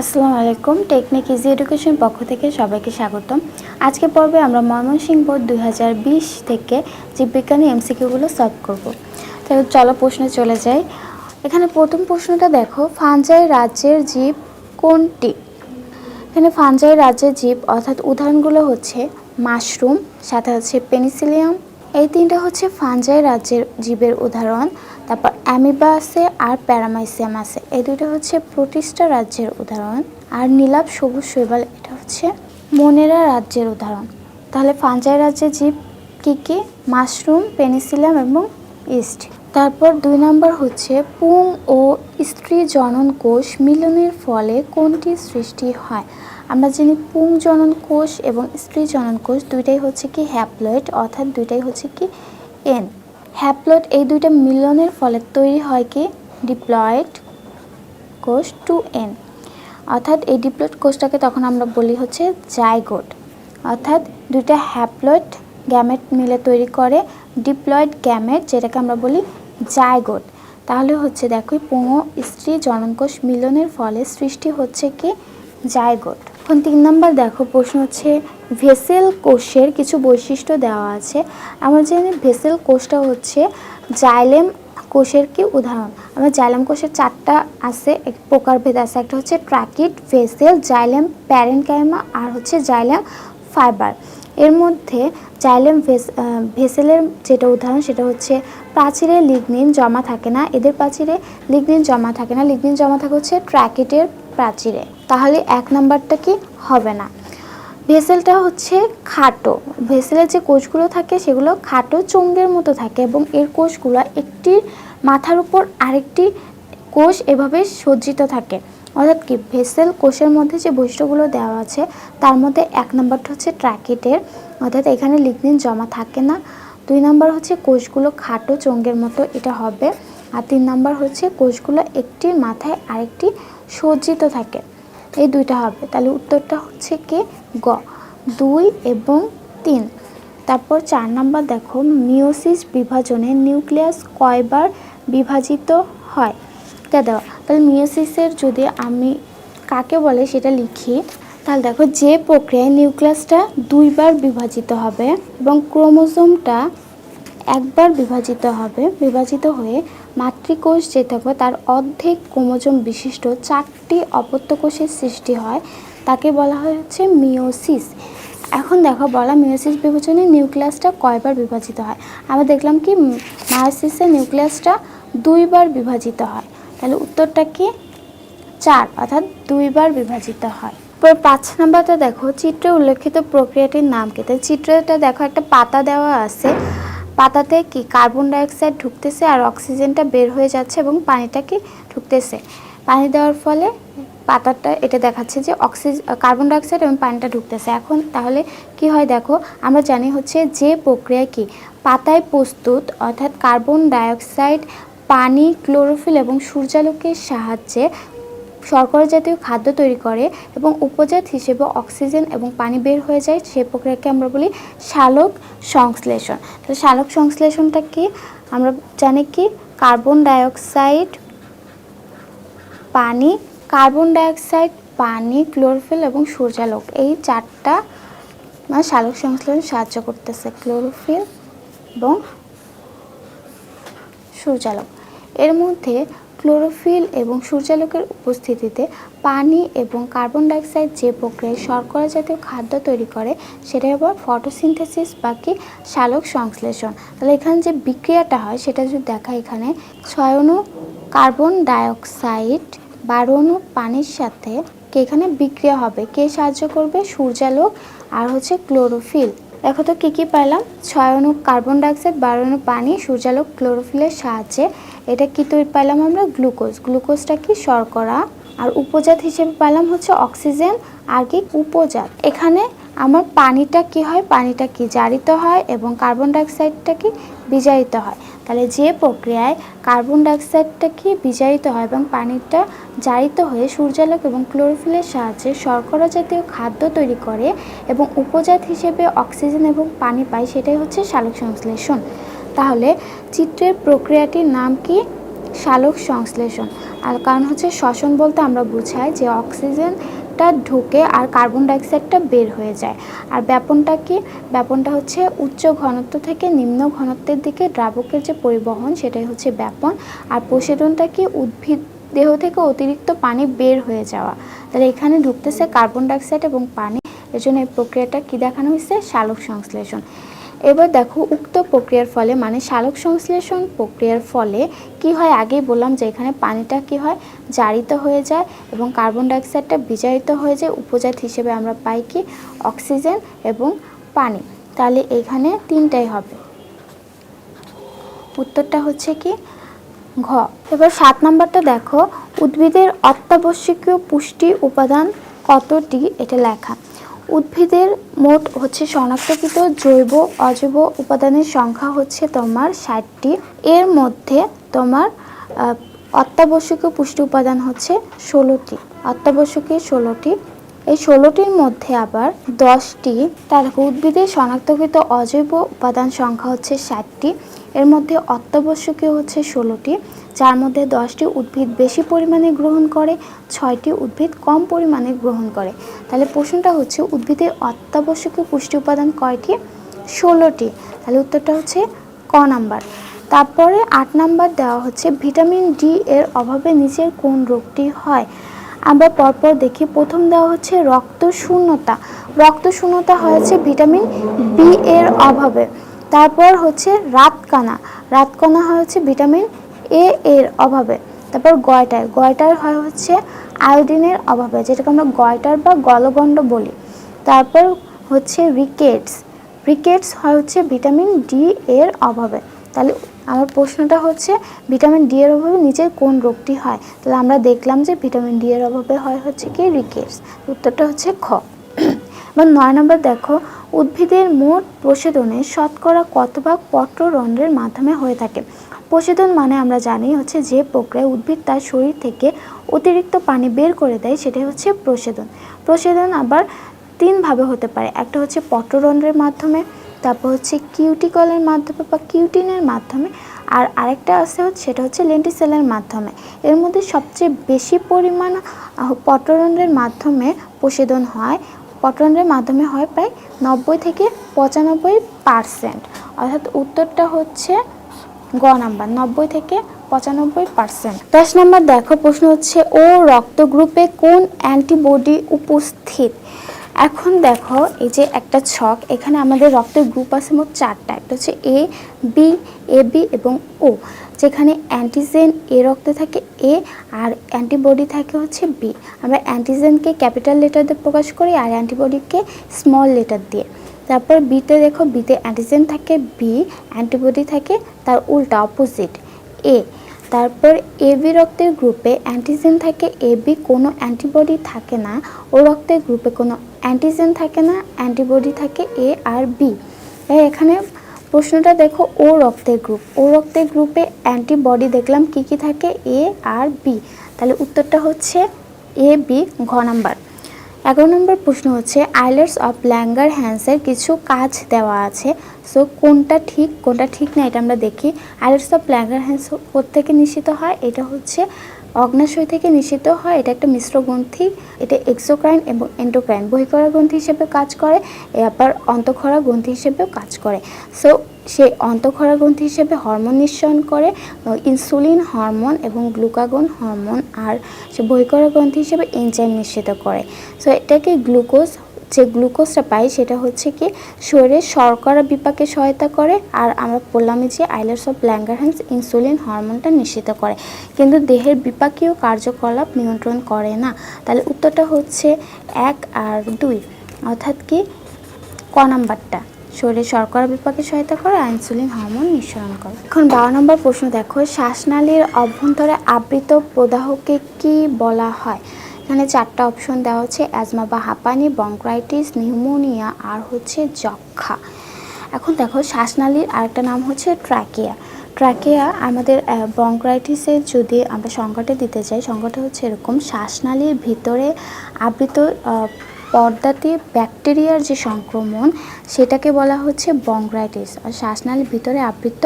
আসসালামু আলাইকুম technique easy education পক্ষ থেকে সবাইকে স্বাগতম। আজকে পর্বে আমরা ময়মনসিংহ বোর্ড দুই থেকে জীববিজ্ঞানী এমসিকিউগুলো সলভ করব। তো চলো প্রশ্নে চলে যাই। এখানে প্রথম প্রশ্নটা দেখো, ফানজাই রাজ্যের জীব কোনটি? এখানে ফানজাই রাজ্যের জীব অর্থাৎ উদাহরণগুলো হচ্ছে মাশরুম, সাথে হচ্ছে পেনিসিলিয়াম এই তিনটা হচ্ছে ফানজাই রাজ্যের জীবের উদাহরণ, তারপর অ্যামিবা আছে আর প্যারামাইসিয়াম আছে। এই দুটো হচ্ছে প্রোটিস্টা রাজ্যের উদাহরণ, আর নীলাভ সবুজ শৈবাল, এটা হচ্ছে মনেরা রাজ্যের উদাহরণ। তাহলে ফানজাই রাজ্যের জীব কী কী? মাশরুম, পেনিসিলাম এবং ইস্ট। তারপর দুই নম্বর হচ্ছে পুং ও স্ত্রী জনন কোষ মিলনের ফলে কোনটি সৃষ্টি হয়? আমরা জানি পুং জনন কোষ এবং স্ত্রী জনন কোষ দুইটাই হচ্ছে কি হ্যাপ্লয়েড অর্থাৎ দুইটাই হচ্ছে কি এন হ্যাপ্লয়েড এই দুইটা মিলনের ফলে তৈরি হয় কি ডিপ্লয়েড কোষ টু এন অর্থাৎ এই ডিপ্লয়েড কোষটাকে তখন আমরা বলি হচ্ছে জাইগোট অর্থাৎ দুইটা হ্যাপ্লয়েড গ্যামেট মিলে তৈরি করে ডিপ্লয়েড গ্যামেট যেটাকে আমরা বলি জাইগোট তাহলে হচ্ছে দেখো পুঙো স্ত্রী জননকোষ মিলনের ফলে সৃষ্টি হচ্ছে কি জাইগোট এখন তিন নম্বর দেখো, প্রশ্ন হচ্ছে, ভেসেল কোষের কিছু বৈশিষ্ট্য দেওয়া আছে। আমরা জানি ভেসেল কোষটা হচ্ছে জাইলেম কোষের কি উদাহরণ? আমরা জাইলেম কোষের চারটা আছে, এক প্রকারভেদ আছে। একটা হচ্ছে ট্রাকিট ভেসেল, জাইলেম প্যারেনকাইমা, আর হচ্ছে জাইলেম ফাইবার। এর মধ্যে জাইলেম ভেস ভেসেলের যেটা উদাহরণ, সেটা হচ্ছে প্রাচীরে লিগনিন জমা থাকে না। এদের প্রাচীরে লিগনিন জমা থাকে না। লিগনিন জমা থাকে হচ্ছে ট্র্যাকিটের প্রাচীরে। তাহলে এক নাম্বারটা কি? হবে না। ভেসেলটা হচ্ছে খাটো। ভেসেলের যে কোষগুলো থাকে, সেগুলো খাটো চোঙ্গের মতো থাকে এবং এর কোষগুলো একটি মাথার উপর আরেকটি কোষ এভাবে সজ্জিত থাকে। অর্থাৎ কি? ভেসেল কোষের মধ্যে যে বৈশিষ্ট্যগুলো দেওয়া আছে, তার মধ্যে এক নম্বরটা হচ্ছে ট্র্যাকিটের অর্থাৎ এখানে লিগনিন জমা থাকে না। দুই নম্বর হচ্ছে কোষগুলো খাটো চোঙ্গের মতো এটা হবে। আর তিন নম্বর হচ্ছে কোষগুলো একটি মাথায় আরেকটি সজ্জিত থাকে। এই দুইটা হবে। তাহলে উত্তরটা হচ্ছে কি? গ। দুই এবং তিন। তারপর চার নাম্বার দেখো মিওসিস বিভাজনে নিউক্লিয়াস কয়বার বিভাজিত হয়? এটা দেওয়া তাহলে মিওসিসের যদি আমি কাকে বলে সেটা লিখি, তাহলে দেখো যে প্রক্রিয়ায় নিউক্লিয়াসটা দুইবার বিভাজিত হবে এবং ক্রোমোজোমটা একবার বিভাজিত হবে, বিভাজিত হয়ে মাতৃকোষ যে থাকবে, তার অর্ধেক ক্রোমোজোম বিশিষ্ট চারটি অপত্য কোষের সৃষ্টি হয়। তাকে বলা হয় হচ্ছে মিওসিস এখন দেখো, বলা মিওসিস বিভাজনে নিউক্লিয়াসটা কয়বার বিভাজিত হয়? আমরা দেখলাম কি মায়োসিসের নিউক্লিয়াসটা দুইবার বিভাজিত হয়। তাহলে উত্তরটা কি? চার, অর্থাৎ দুইবার বিভাজিত হয়। পরে পাঁচ নাম্বারটা দেখো, চিত্রে উল্লেখিত প্রক্রিয়াটির নাম কি? তাই চিত্রটা দেখো, একটা পাতা দেওয়া আছে। পাতাতে কি কার্বন ডাইঅক্সাইড ঢুকতেছে আর অক্সিজেনটা বের হয়ে যাচ্ছে এবং পানিটা কি ঢুকতেছে? পানি দেওয়ার ফলে পাতাটা, এটা দেখাচ্ছে যে অক্সিজেন কার্বন ডাইঅক্সাইড এবং পানিটা ঢুকতেছে। এখন তাহলে কি হয় দেখো, আমরা জানি হচ্ছে যে প্রক্রিয়া কি? পাতায় প্রস্তুত, অর্থাৎ কার্বন ডাইঅক্সাইড পানি ক্লোরোফিল এবং সূর্যালোকের সাহায্যে শর্করা জাতীয় খাদ্য তৈরি করে এবং উপজাত হিসেবে অক্সিজেন এবং পানি বের হয়ে যায় সেই প্রক্রিয়াকে আমরা বলি শালক সংশ্লেষণ। তো শালক সংশ্লেষণটা কি? আমরা জানি কি? কার্বন ডাইঅক্সাইড পানি, কার্বন ডাইঅক্সাইড, পানি, ক্লোরোফিল এবং সূর্যালোক। এই চারটা শালক সংশ্লেষণ সাহায্য করতেছে, ক্লোরোফিল এবং সূর্যালোক। এর মধ্যে ক্লোরোফিল এবং সূর্যালোকের উপস্থিতিতে পানি এবং কার্বন ডাইঅক্সাইড যে প্রক্রিয়ায় শর্করা জাতীয় খাদ্য তৈরি করে সেটা আবার ফটোসিনথেসিস বাকি শালক সংশ্লেষণ। তাহলে এখানে যে বিক্রিয়াটা হয়, সেটা যদি দেখা, এখানে ছয় অণু কার্বন ডাইঅক্সাইড, বারো অণু পানির সাথে কে এখানে বিক্রিয়া হবে? কে সাহায্য করবে? সূর্যালোক আর হচ্ছে ক্লোরোফিল। দেখো তো কী কী পেলাম ছয় অণু কার্বন ডাইঅক্সাইড বারো অনু পানি, সূর্যালোক ক্লোরোফিলের সাহায্যে। এটা কী তৈরি পেলাম আমরা? গ্লুকোজ গ্লুকোজটা কি? শর্করা। আর উপজাত হিসেবে পেলাম হচ্ছে অক্সিজেন আর কি উপজাত। এখানে আমার পানিটা কি হয়? পানিটা কি জারিত হয়? এবং কার্বন ডাইঅক্সাইডটা কি বিজারিত হয়। তাহলে যে প্রক্রিয়ায় কার্বন ডাইঅক্সাইডটা কি বিজারিত হয় এবং পানিটা জারিত হয়ে সূর্যালোক এবং ক্লোরোফিলের সাহায্যে শর্করা জাতীয় খাদ্য তৈরি করে এবং উপজাত হিসেবে অক্সিজেন এবং পানি পায়, সেটাই হচ্ছে সালোক সংশ্লেষণ। তাহলে চিত্রের প্রক্রিয়াটির নাম কি? শালক সংশ্লেষণ। আর কারণ হচ্ছে শ্বসন বলতে আমরা বুঝাই যে অক্সিজেনটা ঢুকে আর কার্বন ডাইঅক্সাইডটা বের হয়ে যায়। আর ব্যাপনটা কি? ব্যাপনটা হচ্ছে উচ্চ ঘনত্ব থেকে নিম্ন ঘনত্বের দিকে দ্রাবকের যে পরিবহন, সেটাই হচ্ছে ব্যাপন। আর প্রসেদনটা কি? উদ্ভিদ দেহ থেকে অতিরিক্ত পানি বের হয়ে যাওয়া। তাহলে এখানে ঢুকতেছে কার্বন ডাইঅক্সাইড এবং পানি। এর জন্য এই প্রক্রিয়াটা কি দেখানো হয়েছে? শালক সংশ্লেষণ এবার দেখো উক্ত প্রক্রিয়ার ফলে মানে শালক সংশ্লেষণ প্রক্রিয়ার ফলে কি হয়? আগেই বললাম যে এখানে পানিটা কি হয়? জারিত হয়ে যায় এবং কার্বন ডাইঅক্সাইডটা বিজারিত হয়ে যায়। উপজাত হিসেবে আমরা পাই কি? অক্সিজেন এবং পানি। তাহলে এখানে তিনটাই হবে। উত্তরটা হচ্ছে কি? ঘ। এবার সাত নম্বরটা দেখো। উদ্ভিদের অত্যাবশ্যকীয় পুষ্টি উপাদান কতটি? এটা লেখা। উদ্ভিদের মোট হচ্ছে শনাক্তকৃত জৈব অজৈব উপাদানের সংখ্যা হচ্ছে তোমার ষাটটি। এর মধ্যে তোমার অত্যাবশ্যকীয় পুষ্টি উপাদান হচ্ছে ষোলোটি। অত্যাবশ্যকীয় ষোলোটি। এই ষোলোটির মধ্যে আবার দশটি, তার উদ্ভিদের শনাক্তকৃত অজৈব উপাদান সংখ্যা হচ্ছে ষাটটি। এর মধ্যে অত্যাবশ্যকীয় হচ্ছে ষোলোটি। যার মধ্যে দশটি উদ্ভিদ বেশি পরিমাণে গ্রহণ করে, ছয়টি উদ্ভিদ কম পরিমাণে গ্রহণ করে। তাহলে প্রশ্নটা হচ্ছে, উদ্ভিদের অত্যাবশ্যকীয় পুষ্টি উপাদান কয়টি? ষোলোটি। তাহলে উত্তরটা হচ্ছে ক নাম্বার। তারপরে আট নাম্বার দেওয়া হচ্ছে, ভিটামিন ডি এর অভাবে নিচের কোন রোগটি হয়? আমরা পরপর দেখি, প্রথম দেওয়া হচ্ছে রক্ত শূন্যতা রক্ত শূন্যতা হয়েছে ভিটামিন বি এর অভাবে। তারপর হচ্ছে রাতকানা। রাতকানা হয়েছে ভিটামিন এ এর অভাবে। তারপর গয়টার গয়টার হয় হচ্ছে আয়োডিনের অভাবে, যেটাকে আমরা গয়টার বা গলগণ্ড বলি। তারপর হচ্ছে রিকেটস। রিকেটস হয় হচ্ছে ভিটামিন ডি এর অভাবে। তাহলে আমার প্রশ্নটা হচ্ছে, ভিটামিন ডি এর অভাবে নিচের কোন রোগটি হয়? তাহলে আমরা দেখলাম যে ভিটামিন ডি এর অভাবে হয় হচ্ছে কি রিকেটস। উত্তরটা হচ্ছে খ। এবার নয় নম্বর দেখো, উদ্ভিদের মোট প্রসেদনে শতকরা কত ভাগ পত্ররন্ধ্রের মাধ্যমে হয়ে থাকে? প্রসেদন মানে আমরা জানি হচ্ছে যে প্রক্রিয়ায় উদ্ভিদ তার শরীর থেকে অতিরিক্ত পানি বের করে দেয় সেটাই হচ্ছে প্রসেদন প্রসেদন আবার তিনভাবে হতে পারে। একটা হচ্ছে পত্ররন্ধ্রের মাধ্যমে তারপর হচ্ছে কিউটিকলের মাধ্যমে বা কিউটিনের মাধ্যমে আর আরেকটা আছে হচ্ছে সেটা হচ্ছে লেন্টিসেলের মাধ্যমে। এর মধ্যে সবচেয়ে বেশি পরিমাণ আহ, মাধ্যমে প্রসেদন হয় পত্ররন্ধ্রের মাধ্যমে হয় প্রায় নব্বই থেকে পঁচানব্বই পারসেন্ট। অর্থাৎ উত্তরটা হচ্ছে গ নাম্বার, নব্বই থেকে পঁচানব্বই পার্সেন্ট। দশ নাম্বার দেখো, প্রশ্ন হচ্ছে, ও রক্ত গ্রুপে কোন অ্যান্টিবডি উপস্থিত? এখন দেখো, এই যে একটা ছক, এখানে আমাদের রক্তের গ্রুপ আছে মোট চারটা, একটা হচ্ছে এ বি এ বি এবং ও যেখানে অ্যান্টিজেন এ রক্তে থাকে এ আর অ্যান্টিবডি থাকে হচ্ছে বি আমরা অ্যান্টিজেনকে ক্যাপিটাল লেটার দিয়ে প্রকাশ করি আর অ্যান্টিবডিকে স্মল লেটার দিয়ে। তারপর বিতে দেখো বিতে অ্যান্টিজেন থাকে বি অ্যান্টিবডি থাকে, তার উল্টা অপোজিট এ তারপর এ বি রক্তের গ্রুপে অ্যান্টিজেন থাকে এ বি কোনো অ্যান্টিবডি থাকে না, ও রক্তের গ্রুপে কোনো অ্যান্টিজেন থাকে না অ্যান্টিবডি থাকে এ আর বি এখানে প্রশ্নটা দেখো ও রক্তের গ্রুপ ও রক্তের গ্রুপে অ্যান্টিবডি দেখলাম কি কি থাকে এ আর বি তাহলে উত্তরটা হচ্ছে এ বি ঘ নাম্বার এগারো নম্বর প্রশ্ন হচ্ছে, আইলার্স অফ ল্যাঙ্গার হ্যান্সের কিছু কাজ দেওয়া আছে। সো, কোনটা ঠিক কোনটা ঠিক না, এটা আমরা দেখি। আইলার্স অফ ল্যাঙ্গার হ্যান্স থেকে নিশ্চিত হয়? এটা হচ্ছে অগ্নাশয় থেকে নিষিদ্ধ হয়। এটা একটা মিশ্র গ্রন্থি। এটা এক্সোক্রাইন এবং এন্ডোক্রাইন। বহিকরা গ্রন্থি হিসেবে কাজ করে আবার অন্তঃক্ষরা গ্রন্থি হিসেবেও কাজ করে। সো সেই অন্তঃক্ষরা গ্রন্থি হিসেবে হরমোন নিঃসরণ করে ইনসুলিন হরমোন এবং গ্লুকাগন হরমোন আর সে বহিকরা গ্রন্থি হিসেবে এনজাইম নিশ্চিত করে। সো এটাকে গ্লুকোজ, যে গ্লুকোজটা পাই সেটা হচ্ছে কি, শরীরে শর্করা বিপাকে সহায়তা করে আর আমরা বললামই যে আইলার্স অফ ল্যাঙ্গারহ্যান্স ইনসুলিন হরমোনটা নিশ্চিত করে। কিন্তু দেহের বিপাকীয় কার্যকলাপ নিয়ন্ত্রণ করে না। তাহলে উত্তরটা হচ্ছে এক আর দুই, অর্থাৎ কি, ক নাম্বারটা। শরীরে শর্করা বিপাকে সহায়তা করে আর ইনসুলিন হরমোন নিঃসরণ করে। এখন বারো নম্বর প্রশ্ন দেখো, শ্বাসনালীর অভ্যন্তরে আবৃত প্রদাহকে কি বলা হয়? এখানে চারটা অপশন দেওয়া হচ্ছে অ্যাজমা বা হাঁপানি বঙ্ক্রাইটিস নিউমোনিয়া আর হচ্ছে যক্ষা এখন দেখো, শ্বাসনালীর আরেকটা নাম হচ্ছে ট্র্যাকিয়া ট্র্যাকিয়া আমাদের বঙ্ক্রাইটিসের যদি আমরা সংজ্ঞাটা দিতে চাই, সংজ্ঞাটা হচ্ছে এরকম, শ্বাসনালীর ভিতরে আবৃত পর্দাতে ব্যাকটেরিয়ার যে সংক্রমণ, সেটাকে বলা হচ্ছে বংগ্রাইটিস আর শ্বাসনালীর ভিতরে আবৃত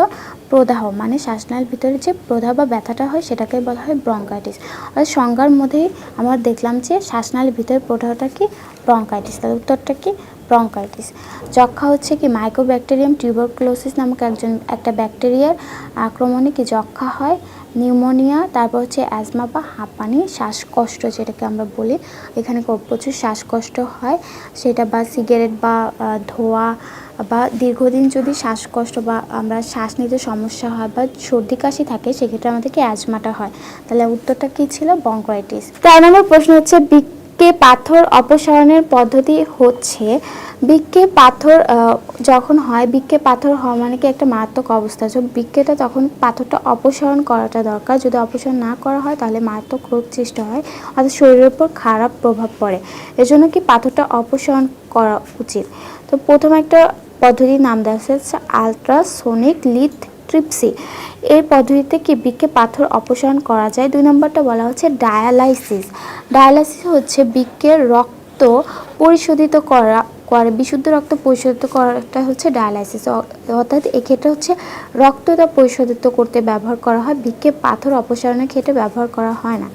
প্রদাহ মানে শ্বাসনালীর ভিতরে যে প্রদাহ বা ব্যথাটা হয়, সেটাকে বলা হয় ব্রঙ্কাইটিস। আর সংজ্ঞার মধ্যেই আমরা দেখলাম যে শ্বাসনালীর ভিতরে প্রদাহটা কি? ব্রঙ্কাইটিস। তাহলে উত্তরটা কি? ব্রঙ্কাইটিস। যক্ষা হচ্ছে কি? মাইক্রোব্যাকটেরিয়াম টিউবারকুলোসিস নামক একজন, একটা ব্যাকটেরিয়ার আক্রমণে কি যক্ষা হয়? নিউমোনিয়া, তারপর হচ্ছে অ্যাজমা বা হাঁপানি, শ্বাসকষ্ট যেটাকে আমরা বলি। এখানে প্রচুর শ্বাসকষ্ট হয়। সেটা বা সিগারেট বা ধোয়া ধোঁয়া বা দীর্ঘদিন যদি শ্বাসকষ্ট বা আমরা শ্বাস নিতে সমস্যা হয় বা সর্দি কাশি থাকে, সেক্ষেত্রে আমাদেরকে অ্যাজমাটা হয়। তাহলে উত্তরটা কী ছিল? বঙ্করাইটিস। তার নম্বর প্রশ্ন হচ্ছে বৃক্কে পাথর অপসারণের পদ্ধতি হচ্ছে বৃক্কে পাথর যখন হয় বৃক্কে পাথর হওয়া মানে কি একটা মারাত্মক অবস্থা। তো বৃক্কেটা তখন পাথরটা অপসারণ করাটা দরকার। যদি অপসারণ না করা হয়, তাহলে মারাত্মক রোগ সৃষ্টি হয়, অর্থাৎ শরীরের উপর খারাপ প্রভাব পড়ে। এজন্য কি পাথরটা অপসারণ করা উচিত? তো প্রথম একটা পদ্ধতির নাম দেওয়া হচ্ছে আলট্রাসোনিক লিথ ট্রিপসি এই পদ্ধতিতে কি বৃক্ষে পাথর অপসারণ করা যায়। দুই নম্বরটা বলা হচ্ছে ডায়ালাইসিস। ডায়ালাইসিস হচ্ছে বৃক্কের রক্ত পরিশোধিত করা, করে বিশুদ্ধ রক্ত পরিশোধিত করাটা হচ্ছে ডায়ালাইসিস। অর্থাৎ এক্ষেত্রে হচ্ছে রক্তটা পরিশোধিত করতে ব্যবহার করা হয় বৃক্ষে পাথর অপসারণের ক্ষেত্রে ব্যবহার করা হয় না।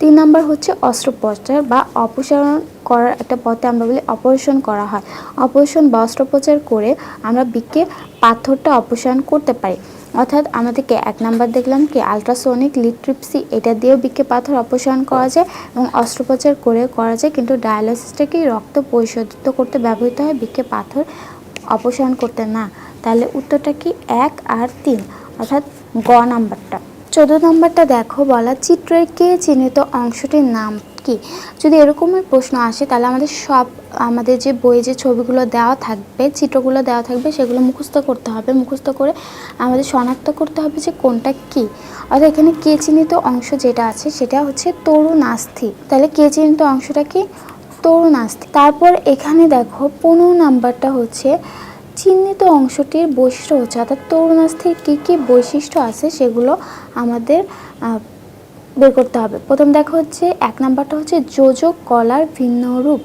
তিন নম্বর হচ্ছে অস্ত্রোপচার বা অপসারণ করার একটা পথে আমরা বলি অপারেশন করা হয়। অপারেশন বা অস্ত্রোপচার করে আমরা বিকে পাথরটা অপসারণ করতে পারি। অর্থাৎ আমাদেরকে এক নাম্বার দেখলাম কি আলট্রাসোনিক লিট্রিপসি এটা দিয়েও বৃক্কে পাথর অপসারণ করা যায় এবং অস্ত্রোপচার করে করা যায়, কিন্তু ডায়ালিসিসটাকেই রক্ত পরিশোধিত করতে ব্যবহৃত হয় বৃক্কে পাথর অপসারণ করতে না। তাহলে উত্তরটা কি? এক আর তিন, অর্থাৎ গ নাম্বারটা। চোদ্দ নম্বরটা দেখো বলা চিত্রের কে চিহ্নিত অংশটির নাম কি? যদি এরকমের প্রশ্ন আসে, তাহলে আমাদের সব, আমাদের যে বইয়ে যে ছবিগুলো দেওয়া থাকবে, চিত্রগুলো দেওয়া থাকবে, সেগুলো মুখস্থ করতে হবে। মুখস্থ করে আমাদের শনাক্ত করতে হবে যে কোনটা কি। অর্থাৎ এখানে কে চিহ্নিত অংশ যেটা আছে, সেটা হচ্ছে তরুণাস্থি তাহলে কে চিহ্নিত অংশটা কি? তরুণাস্থি তারপর এখানে দেখো, পনেরো নাম্বারটা হচ্ছে চিহ্নিত অংশটির বৈশিষ্ট্য হচ্ছে, অর্থাৎ তরুণাস্থির কী কী বৈশিষ্ট্য আছে সেগুলো আমাদের বের করতে হবে। প্রথম দেখা হচ্ছে, এক নাম্বারটা হচ্ছে যোজক কলার ভিন্ন রূপ।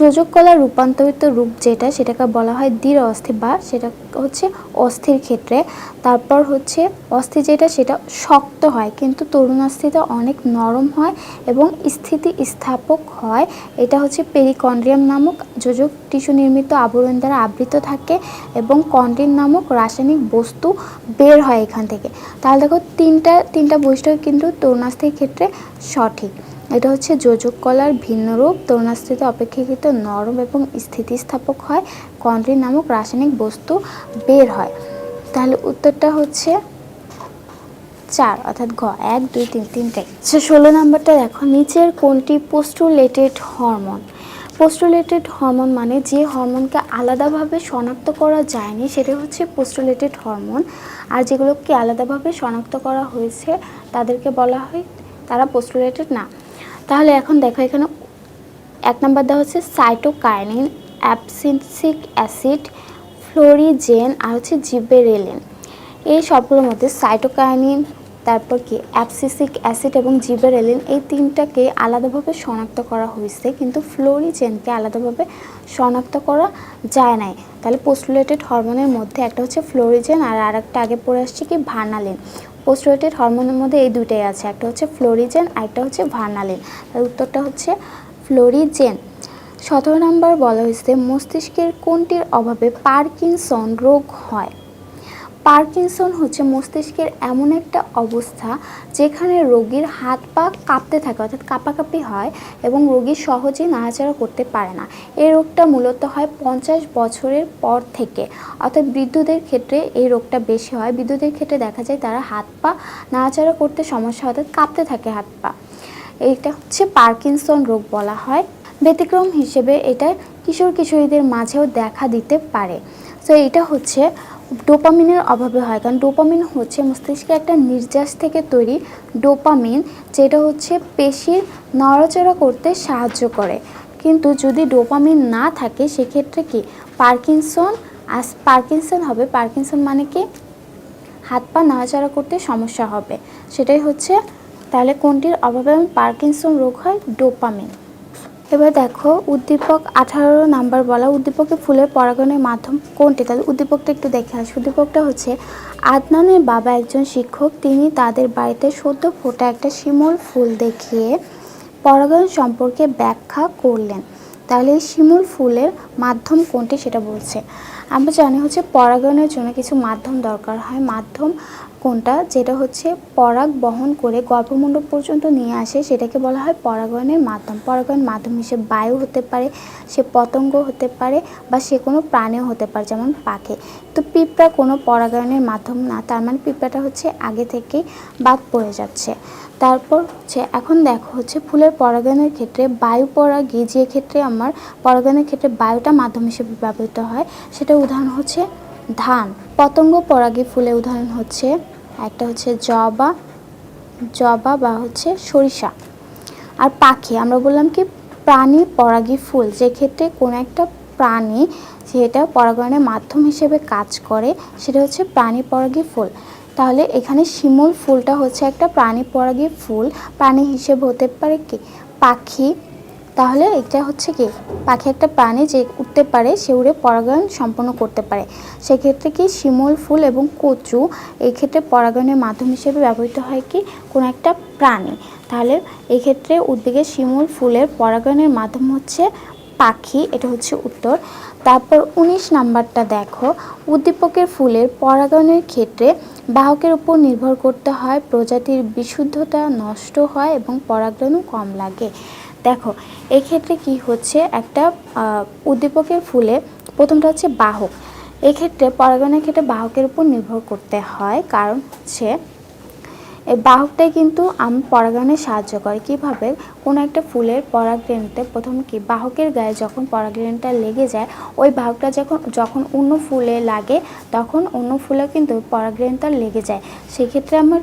যোজক কলার রূপান্তরিত রূপ যেটা, সেটাকে বলা হয় দৃঢ় অস্থি বা সেটা হচ্ছে অস্থির ক্ষেত্রে। তারপর হচ্ছে অস্থি যেটা, সেটা শক্ত হয়, কিন্তু তরুণাস্থিটা অনেক নরম হয় এবং স্থিতি স্থাপক হয়। এটা হচ্ছে পেরিকন্ড্রিয়াম নামক যোজক টিস্যু নির্মিত আবরণ দ্বারা আবৃত থাকে এবং কন্ডিন নামক রাসায়নিক বস্তু বের হয় এখান থেকে। তাহলে দেখো তিনটা তিনটা বৈশিষ্ট্য কিন্তু তরুণাস্থির ক্ষেত্রে সঠিক। এটা হচ্ছে যোজক কলার ভিন্ন রূপ। তরুণাস্থিতে অপেক্ষাকৃত নরম এবং স্থিতিস্থাপক হয়। কন্ড্রিন নামক রাসায়নিক বস্তু বের হয়। তাহলে উত্তরটা হচ্ছে চার, অর্থাৎ ঘ এক, দুই, তিন তিনটাই সে ষোলো নাম্বারটা দেখো। নিচের কোনটি পোস্টুলেটেড হরমোন পোস্টুলেটেড হরমোন মানে যে হরমোনকে আলাদাভাবে শনাক্ত করা যায়নি, সেটা হচ্ছে পোস্টুলেটেড হরমোন আর যেগুলোকে আলাদাভাবে শনাক্ত করা হয়েছে, তাদেরকে বলা হয়, তারা পোস্টুলেটেড না। তাহলে এখন দেখো এখানে এক নাম্বার দেওয়া হচ্ছে সাইটোকাইনিন অ্যাবসিন্সিক অ্যাসিড ফ্লোরিজেন আর হচ্ছে জিবেরেলিন এই সবগুলোর মধ্যে সাইটোকাইনিন তারপর কি অ্যাপসিসিক অ্যাসিড এবং জিবেরেলিন এই তিনটাকে আলাদাভাবে শনাক্ত করা হয়েছে, কিন্তু ফ্লোরিজেনকে আলাদাভাবে শনাক্ত করা যায় নাই। তাহলে পোস্টুলেটেড হরমোনের মধ্যে একটা হচ্ছে ফ্লোরিজেন আর আরেকটা আগে পড়ে আসছে কি ভার্নালিন পোস্টুলেটেড হরমোনের মধ্যে এই দুইটাই আছে, একটা হচ্ছে ফ্লোরিজেন একটা হচ্ছে ভার্নালিন তার উত্তরটা হচ্ছে ফ্লোরিজেন সতেরো নম্বর বলা হয়েছে, মস্তিষ্কের কোনটির অভাবে পার্কিংসন রোগ হয়? পার্কিনসন হচ্ছে মস্তিষ্কের এমন একটা অবস্থা যেখানে রোগীর হাত পা কাঁপতে থাকে, অর্থাৎ কাঁপাকাঁপি হয় এবং রোগী সহজেই নাড়াচাড়া করতে পারে না। এই রোগটা মূলত হয় পঞ্চাশ বছরের পর থেকে। অর্থাৎ বৃদ্ধদের ক্ষেত্রে এই রোগটা বেশি হয়। বৃদ্ধদের ক্ষেত্রে দেখা যায় তারা হাত পা নাড়াচাড়া করতে সমস্যা অর্থাৎ কাঁপতে থাকে হাত পা। এইটা হচ্ছে পার্কিনসন রোগ বলা হয়। ব্যতিক্রম হিসেবে এটা কিশোর কিশোরীদের মাঝেও দেখা দিতে পারে। তো এটা হচ্ছে ডোপামিনের অভাবে হয়। কারণ ডোপামিন হচ্ছে মস্তিষ্কে একটা নির্যাস থেকে তৈরি ডোপামিন, যেটা হচ্ছে পেশির নড়াচড়া করতে সাহায্য করে। কিন্তু যদি ডোপামিন না থাকে, সেক্ষেত্রে কি? পার্কিনসন, আস, পার্কিনসন হবে। পার্কিনসন মানে কি? হাত পা নাড়াচাড়া করতে সমস্যা হবে। সেটাই হচ্ছে তাহলে কোনটির অভাবে পার্কিনসন রোগ হয়? ডোপামিন। এবার দেখো, উদ্দীপক আঠারো নাম্বার বলা, উদ্দীপকে ফুলের পরাগণের মাধ্যম কোনটি? তাহলে উদ্দীপকটা একটু দেখে আসি। উদ্দীপকটা হচ্ছে, আদনানের বাবা একজন শিক্ষক, তিনি তাদের বাড়িতে সদ্য ফোটা একটা শিমুল ফুল দেখিয়ে পরাগায়ন সম্পর্কে ব্যাখ্যা করলেন। তাহলে এই শিমুল ফুলের মাধ্যম কোনটি সেটা বলছে। আমরা জানি হচ্ছে পরাগায়নের জন্য কিছু মাধ্যম দরকার হয়। মাধ্যম কোনটা? যেটা হচ্ছে পরাগ বহন করে গর্ভমণ্ডপ পর্যন্ত নিয়ে আসে, সেটাকে বলা হয় পরাগায়নের মাধ্যম। পরাগায়ন মাধ্যম হিসেবে বায়ু হতে পারে, সে পতঙ্গ হতে পারে বা সে কোনো প্রাণীও হতে পারে, যেমন পাখি। তো পিঁপড়া কোনো পরাগায়নের মাধ্যম না, তার মানে পিঁপড়াটা হচ্ছে আগে থেকেই বাদ পড়ে যাচ্ছে। তারপর হচ্ছে, এখন দেখো হচ্ছে ফুলের পরাগায়নের ক্ষেত্রে বায়ু পরাগী যে ক্ষেত্রে আমার পরাগায়নের ক্ষেত্রে বায়ুটা মাধ্যম হিসেবে ব্যবহৃত হয়। সেটা উদাহরণ হচ্ছে ধান, পতঙ্গ পরাগী ফুলের উদাহরণ হচ্ছে, একটা হচ্ছে জবা জবা বা হচ্ছে সরিষা। আর পাখি, আমরা বললাম কি প্রাণী পরাগী ফুল যে ক্ষেত্রে কোনো একটা প্রাণী যেটা পরাগণের মাধ্যম হিসেবে কাজ করে, সেটা হচ্ছে প্রাণী পরাগী ফুল। তাহলে এখানে শিমুল ফুলটা হচ্ছে একটা প্রাণী পরাগী ফুল। প্রাণী হিসেবে হতে পারে কি? পাখি তাহলে এটা হচ্ছে কি? পাখি একটা প্রাণী যে উঠতে পারে, সে উড়ে পরাগায়ন সম্পন্ন করতে পারে। সেক্ষেত্রে কি শিমল, ফুল এবং কচু এই ক্ষেত্রে পরাগায়নের মাধ্যম হিসেবে ব্যবহৃত হয় কি? কোনো একটা প্রাণী। তাহলে এই ক্ষেত্রে উদ্ভিদের শিমুল, ফুলের পরাগায়নের মাধ্যম হচ্ছে পাখি, এটা হচ্ছে উত্তর। তারপর উনিশ নাম্বারটা দেখো। উদ্দীপকের ফুলের পরাগায়নের ক্ষেত্রে বাহকের উপর নির্ভর করতে হয়, প্রজাতির বিশুদ্ধতা নষ্ট হয় এবং পরাগায়নও কম লাগে। দেখো, এক্ষেত্রে কি হচ্ছে, একটা উদ্দীপকের ফুলে প্রথমটা হচ্ছে বাহক। এক্ষেত্রে পরাগায়নের ক্ষেত্রে বাহকের উপর নির্ভর করতে হয়, কারণ হচ্ছে এই বাহকটাই কিন্তু আম, পরাগায়নে সাহায্য করে। কীভাবে? কোনো একটা ফুলের পরাগরেণুতে প্রথম কি, বাহকের গায়ে যখন পরাগরেণুটা লেগে যায়, ওই বাহকটা যখন যখন অন্য ফুলে লাগে, তখন অন্য ফুলে কিন্তু পরাগরেণুটা লেগে যায়। সেক্ষেত্রে আমার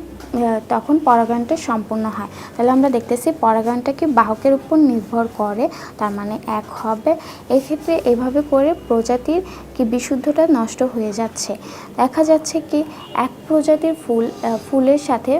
তখন পরাগায়নটা সম্পূর্ণ হয়। তাহলে আমরা দেখতেছি পরাগায়নটা কি বাহকের উপর নির্ভর করে, তার মানে এক হবে। এক্ষেত্রে এভাবে করে প্রজাতির কি বিশুদ্ধতা নষ্ট হয়ে যাচ্ছে। দেখা যাচ্ছে কি এক প্রজাতির ফুল ফুলের সাথে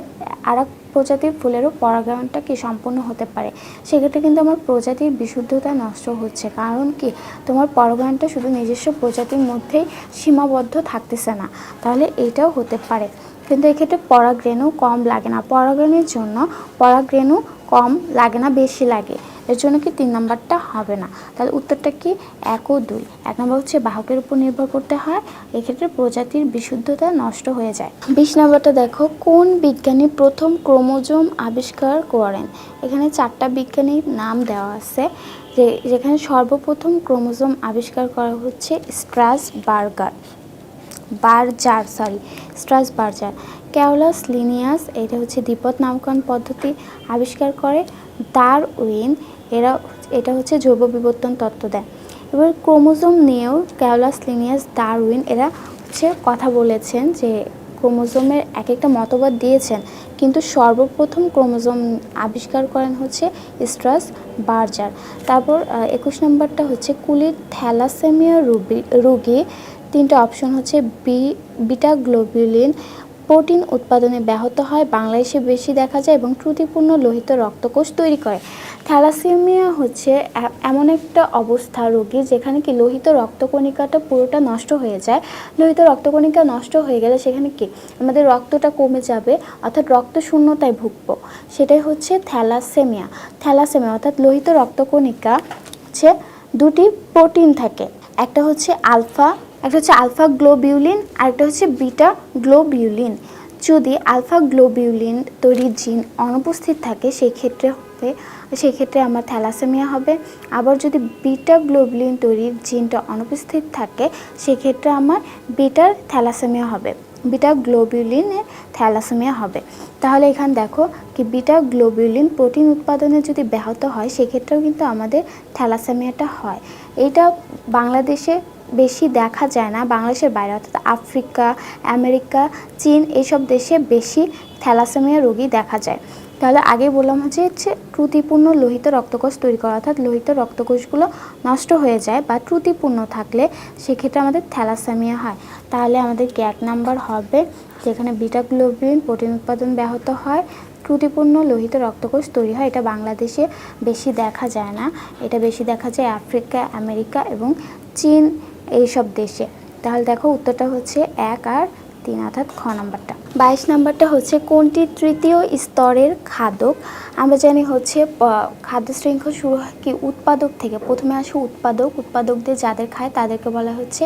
আর প্রজাতির ফুলেরও পরাগায়নটা কি সম্পূর্ণ হতে পারে। সেক্ষেত্রে কিন্তু আমার প্রজাতির বিশুদ্ধতা নষ্ট হচ্ছে। কারণ কি? তোমার পরাগায়নটা শুধু নিজস্ব প্রজাতির মধ্যেই সীমাবদ্ধ থাকতেছে না। তাহলে এইটাও হতে পারে। কিন্তু এক্ষেত্রে পরাগরেণু কম লাগে না। পরাগরেণুর জন্য পরাগরেণু কম লাগে না, বেশি লাগে। এর জন্য কি তিন নাম্বারটা হবে না? তাহলে উত্তরটা কি? এক ও দুই। এক নম্বর হচ্ছে বাহকের উপর নির্ভর করতে হয়। এক্ষেত্রে প্রজাতির বিশুদ্ধতা নষ্ট হয়ে যায়। বিশ নম্বরটা দেখো, কোন বিজ্ঞানী প্রথম ক্রোমোজোম আবিষ্কার করেন? এখানে চারটা বিজ্ঞানীর নাম দেওয়া আছে। যে, যেখানে সর্বপ্রথম ক্রোমোজোম আবিষ্কার করা হচ্ছে Strasburger burger sorry Strasburger. Carolus Linnaeus, এটা হচ্ছে দ্বিপদ নামকরণ পদ্ধতি, আবিষ্কার করে দার উইন এরা এটা হচ্ছে জৈব বিবর্তন তত্ত্ব দেয়। এবার ক্রোমোজোম নিয়েও ক্যাওলাস লিনিয়াস, ডারউইন, এরা হচ্ছে কথা বলেছেন যে ক্রোমোজোমের এক একটা মতবাদ দিয়েছেন, কিন্তু সর্বপ্রথম ক্রোমোজোম আবিষ্কার করেন হচ্ছে স্ট্রাস বার্জার। তারপর একুশ নম্বরটা হচ্ছে কুলির থ্যালাসেমিয়া রুবি, রোগী তিনটা অপশন হচ্ছে বি বিটা গ্লোবিউলিন প্রোটিন উৎপাদনে ব্যাহত হয়, বাংলাদেশে বেশি দেখা যায় এবং ত্রুটিপূর্ণ লোহিত রক্তকোষ তৈরি করে। থ্যালাসেমিয়া হচ্ছে এমন একটা অবস্থা রোগী যেখানে কি লোহিত রক্তকণিকাটা পুরোটা নষ্ট হয়ে যায়। লোহিত রক্তকণিকা নষ্ট হয়ে গেলে সেখানে কি আমাদের রক্তটা কমে যাবে, অর্থাৎ রক্ত শূন্যতায় ভুগবো। সেটাই হচ্ছে থ্যালাসেমিয়া। থ্যালাসেমিয়া, অর্থাৎ লোহিত রক্তকণিকা হচ্ছে দুটি প্রোটিন থাকে। একটা হচ্ছে আলফা একটা হচ্ছে আলফা গ্লোবিউলিন, আর একটা হচ্ছে বিটা গ্লোবিউলিন। যদি আলফা গ্লোবিউলিন তৈরির জিন অনুপস্থিত থাকে সেই ক্ষেত্রে হবে সেই ক্ষেত্রে আমার থ্যালাসেমিয়া হবে। আবার যদি বিটা গ্লোবিউলিন তৈরির জিনটা অনুপস্থিত থাকে, সেক্ষেত্রে আমার বিটার থ্যালাসেমিয়া হবে, বিটা গ্লোবিউলিনের থ্যালাসেমিয়া হবে। তাহলে এখানে দেখো কি, বিটা গ্লোবিউলিন প্রোটিন উৎপাদনে যদি ব্যাহত হয়, সেক্ষেত্রেও কিন্তু আমাদের থ্যালাসেমিয়াটা হয়। এইটা বাংলাদেশে বেশি দেখা যায় না বাংলাদেশের বাইরে, অর্থাৎ আফ্রিকা, আমেরিকা, চীন এইসব দেশে বেশি থ্যালাসেমিয়া রোগী দেখা যায়। তাহলে আগে বললাম হচ্ছে হচ্ছে ত্রুটিপূর্ণ লোহিত রক্তকোষ তৈরি করা, অর্থাৎ লোহিত রক্তকোষগুলো নষ্ট হয়ে যায় বা ত্রুটিপূর্ণ থাকলে সেক্ষেত্রে আমাদের থ্যালাসেমিয়া হয়। তাহলে আমাদের এক নাম্বার হবে যেখানে বিটা গ্লোবিন প্রোটিন উৎপাদন ব্যাহত হয়, ত্রুটিপূর্ণ লোহিত রক্তকোষ তৈরি হয়। এটা বাংলাদেশে বেশি দেখা যায় না, এটা বেশি দেখা যায় আফ্রিকা, আমেরিকা এবং চীন এইসব দেশে। তাহলে দেখো উত্তরটা হচ্ছে এক আর তিন অর্থাৎ খ নাম্বারটা। বাইশ নাম্বারটা হচ্ছে কোনটি তৃতীয় স্তরের খাদক? আমরা জানি হচ্ছে খাদ্য শৃঙ্খল শুরু হয় কি উৎপাদক থেকে। প্রথমে আসে উৎপাদক। উৎপাদকদের যাদের খায় তাদেরকে বলা হচ্ছে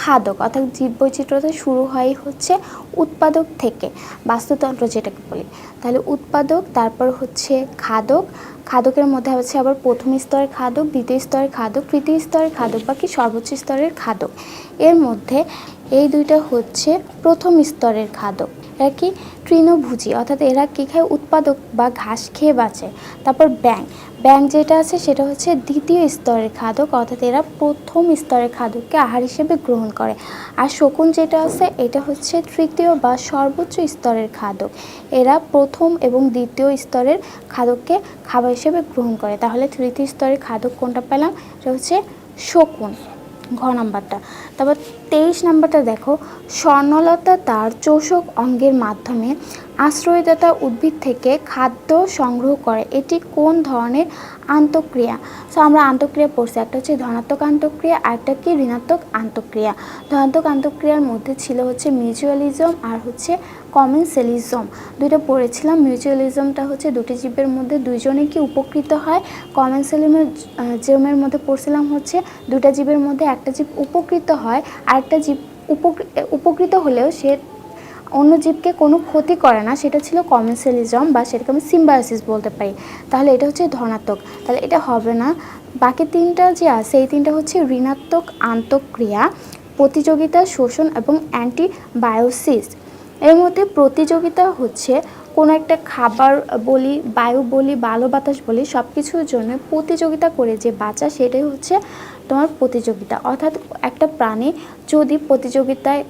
খাদক, অর্থাৎ জীববৈচিত্র্যতা শুরু হয় হচ্ছে উৎপাদক থেকে, বাস্তুতন্ত্র যেটাকে বলি। তাহলে উৎপাদক, তারপর হচ্ছে খাদক। খাদকের মধ্যে হচ্ছে আবার প্রথম স্তরের খাদক, দ্বিতীয় স্তরের খাদক, তৃতীয় স্তরের খাদক বা কি সর্বোচ্চ স্তরের খাদক। এর মধ্যে এই দুইটা হচ্ছে প্রথম স্তরের খাদক। এরা কি? তৃণভোজী, অর্থাৎ এরা কী খায়? উৎপাদক বা ঘাস খেয়ে বাঁচে। তারপর ব্যাং ব্যাং যেটা আছে সেটা হচ্ছে দ্বিতীয় স্তরের খাদক, অর্থাৎ এরা প্রথম স্তরের খাদককে আহার হিসেবে গ্রহণ করে। আর শকুন যেটা আছে, এটা হচ্ছে তৃতীয় বা সর্বোচ্চ স্তরের খাদক। এরা প্রথম এবং দ্বিতীয় স্তরের খাদককে খাবার হিসেবে গ্রহণ করে। তাহলে তৃতীয় স্তরের খাদক কোনটা পেলাম? এটা হচ্ছে শকুন, ঘ নাম্বারটা। তারপর তেইশ নাম্বারটা দেখো, স্বর্ণলতা তার চোষক অঙ্গের মাধ্যমে আশ্রয়দাতা উদ্ভিদ থেকে খাদ্য সংগ্রহ করে। এটি কোন ধরনের আন্তঃক্রিয়া? সো আমরা আন্তঃক্রিয়া পড়ছি। একটা হচ্ছে ধনাত্মক আন্তঃক্রিয়া, আর একটা কি? ঋণাত্মক আন্তঃক্রিয়া। ধনাত্মক আন্তঃক্রিয়ার মধ্যে ছিল হচ্ছে মিউচুয়ালিজম আর হচ্ছে কমেন্সেলিজম দুইটা পড়েছিলাম। মিউচুয়ালিজমটা হচ্ছে দুটি জীবের মধ্যে দুইজনে কি উপকৃত হয়? কমেন্সেলিমের জেমের মধ্যে পড়ছিলাম হচ্ছে দুটা জীবের মধ্যে একটা জীব উপকৃত হয় আর একটা জীব উপকৃত হলেও সে অন্য জীবকে কোনো ক্ষতি করে না, সেটা ছিল কমেন্সেলিজম বা সেটাকে আমি সিম্বায়োসিস বলতে পারি। তাহলে এটা হচ্ছে ধনাত্মক। তাহলে এটা হবে না। বাকি তিনটা যে আছে, এই তিনটা হচ্ছে ঋণাত্মক আন্তঃক্রিয়া, প্রতিযোগিতা, শোষণ এবং অ্যান্টিবায়োসিস। এর মধ্যে প্রতিযোগিতা হচ্ছে কোনো একটা খাবার বলি, বায়ু বলি, বালো বাতাস বলি সব কিছুর জন্য প্রতিযোগিতা করে যে বাঁচা সেটাই হচ্ছে তোমার প্রতিযোগিতা। অর্থাৎ একটা প্রাণী যদি প্রতিযোগিতায়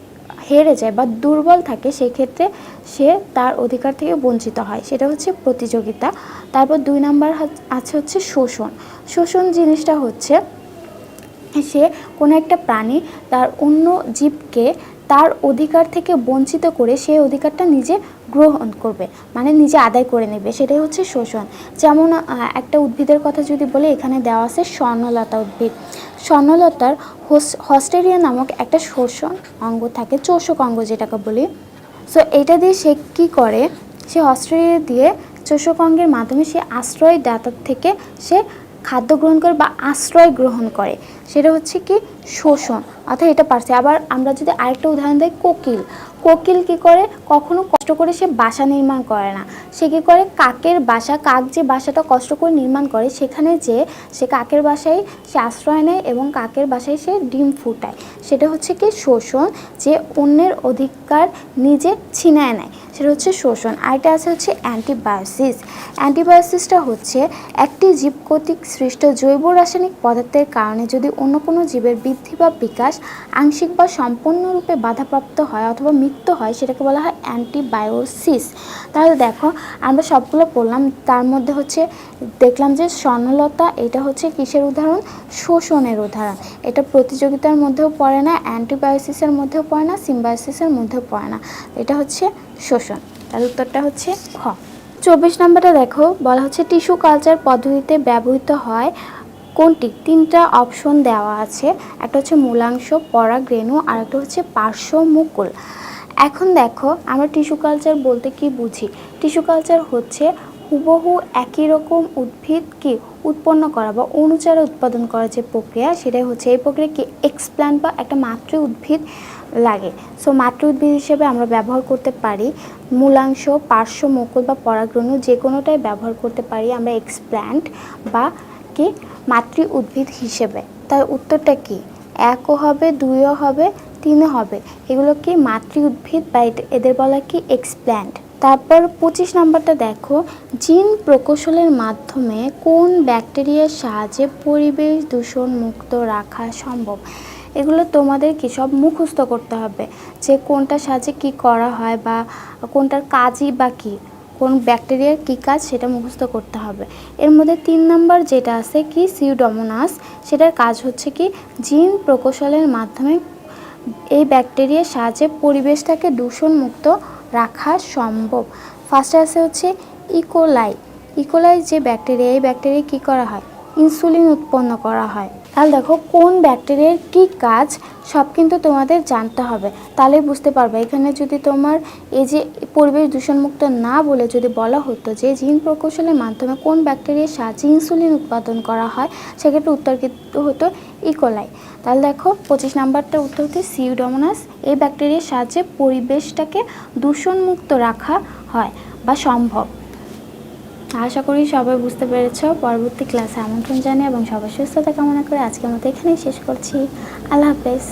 হেরে যায় বা দুর্বল থাকে সেক্ষেত্রে সে তার অধিকার থেকে বঞ্চিত হয়। সেটা হচ্ছে প্রতিযোগিতা। তারপর দুই নাম্বার আছে হচ্ছে শোষণ। শোষণ জিনিসটা হচ্ছে সে কোনো একটা প্রাণী তার অন্য জীবকে তার অধিকার থেকে বঞ্চিত করে সেই অধিকারটা নিজে গ্রহণ করবে মানে নিজে আদায় করে নেবে। সেটাই হচ্ছে শোষণ। যেমন একটা উদ্ভিদের কথা যদি বলে, এখানে দেওয়া আছে স্বর্ণলতা উদ্ভিদ। স্বর্ণলতার হোস- হস্টেরিয়া নামক একটা শোষণ অঙ্গ থাকে, চোষক অঙ্গ যেটাকে বলি। সো এটা দিয়ে সে কী করে? সে হস্টেরিয়া দিয়ে চোষক অঙ্গের মাধ্যমে সে আশ্রয় দাতার থেকে সে খাদ্য গ্রহণ করে বা আশ্রয় গ্রহণ করে। সেটা হচ্ছে কি, শোষণ। অর্থাৎ এটা পারছে। আবার আমরা যদি আরেকটা উদাহরণ দিই, কোকিল। কোকিল কি করে? কখনো কষ্ট করে সে বাসা নির্মাণ করে না। সে কি করে? কাকের বাসা, কাক যে বাসাটা কষ্ট করে নির্মাণ করে, সেখানে যে সে কাকের বাসায় সে আশ্রয় নেয় এবং কাকের বাসায় সে ডিম ফুটায়। সেটা হচ্ছে কি শোষণ, যে অন্যের অধিকার নিজে ছিনায় নেয়। সেটা হচ্ছে শোষণ আরেকটা আছে হচ্ছে অ্যান্টিবায়োসিস। অ্যান্টিবায়োসিসটা হচ্ছে একটি জীব কর্তৃক সৃষ্ট জৈব রাসায়নিক পদার্থের কারণে যদি অন্য কোনো জীবের বৃদ্ধি বা বিকাশ আংশিক বা সম্পূর্ণরূপে বাধাপ্রাপ্ত হয় অথবা মৃত্যু হয়, সেটাকে বলা হয় অ্যান্টিবায়োসিস। তাহলে দেখো, আমরা সবগুলো পড়লাম, তার মধ্যে হচ্ছে দেখলাম যে স্বর্ণলতা, এটা হচ্ছে কিসের উদাহরণ? শোষণের উদাহরণ। এটা প্রতিযোগিতার মধ্যেও পড়ে না, অ্যান্টিবায়োসিসের মধ্যেও পড়ে না, সিম্বায়োসিসের মধ্যেও পড়ে না। এটা হচ্ছে শোষণ। তার উত্তরটা হচ্ছে খ চব্বিশ নম্বরটা দেখো, বলা হচ্ছে টিস্যু কালচার পদ্ধতিতে ব্যবহৃত হয়। কোনটি? তিনটা অপশন দেওয়া আছে। একটা হচ্ছে মূলাংশ পরাগরেণু আর একটা হচ্ছে পার্শ্ব মুকুল। এখন দেখো, আমরা টিস্যু কালচার বলতে কি বুঝি? টিস্যু কালচার হচ্ছে হুবহু একই রকম উদ্ভিদ কি? উৎপন্ন করা বা অনুচারে উৎপাদন করার যে প্রক্রিয়া, সেটাই হচ্ছে এই প্রক্রিয়া কি? এক্সপ্ল্যান্ট বা একটা মাতৃ উদ্ভিদ লাগে। সো মাতৃ উদ্ভিদ হিসেবে আমরা ব্যবহার করতে পারি মূলাংশ, পার্শ্ব মুকুল বা পরাগরেণু যে কোনোটাই ব্যবহার করতে পারি আমরা এক্সপ্ল্যান্ট বা কি মাতৃ উদ্ভিদ হিসেবে। তার উত্তরটা কি? একও হবে, দুইও হবে, তিনও হবে। এগুলো কি মাতৃ উদ্ভিদ বা এদ- এদের বলা কি এক্সপ্ল্যান্ট তারপর পঁচিশ নাম্বারটা দেখো, জিন প্রকৌশলের মাধ্যমে কোন ব্যাকটেরিয়ার সাহায্যে পরিবেশ দূষণ মুক্ত রাখা সম্ভব? এগুলো তোমাদের কি সব মুখস্থ করতে হবে যে কোনটার সাহায্যে কি করা হয় বা কোনটার কাজই বা কী, কোন ব্যাকটেরিয়ার কী কাজ সেটা মুখস্থ করতে হবে। এর মধ্যে তিন নাম্বার যেটা আছে কি সিউডোমোনাস সেটার কাজ হচ্ছে কি, জিন প্রকৌশলের মাধ্যমে এই ব্যাকটেরিয়ার সাহায্যে পরিবেশটাকে দূষণমুক্ত রাখা সম্ভব। ফার্স্টে আছে হচ্ছে ইকোলাই ইকোলাই যে ব্যাকটেরিয়া, এই ব্যাকটেরিয়া কী করা হয়? ইনসুলিন উৎপন্ন করা হয়। তাহলে দেখো কোন ব্যাকটেরিয়ার কী কাজ, সব কিন্তু তোমাদের জানতে হবে। তাহলেই বুঝতে পারবে, এখানে যদি তোমার এই যে পরিবেশ দূষণমুক্ত না বলে যদি বলা হতো যে জিন প্রকৌশলের মাধ্যমে কোন ব্যাকটেরিয়ার সাহায্যে ইনসুলিন উৎপাদন করা হয়, সেক্ষেত্রে উত্তর কিন্তু হতো ইকোলাই তাহলে দেখো পঁচিশ নাম্বারটা উত্তর হচ্ছে সিউডোমোনাস এই ব্যাকটেরিয়ার সাহায্যে পরিবেশটাকে দূষণমুক্ত রাখা হয় বা সম্ভব। আশা করি সবাই বুঝতে পেরেছ, পরবর্তী ক্লাসে আমন্ত্রণ জানিয়ে এবং সবার সুস্থতা কামনা করে আজকের মতো এখানেই শেষ করছি। আল্লাহ হাফেজ।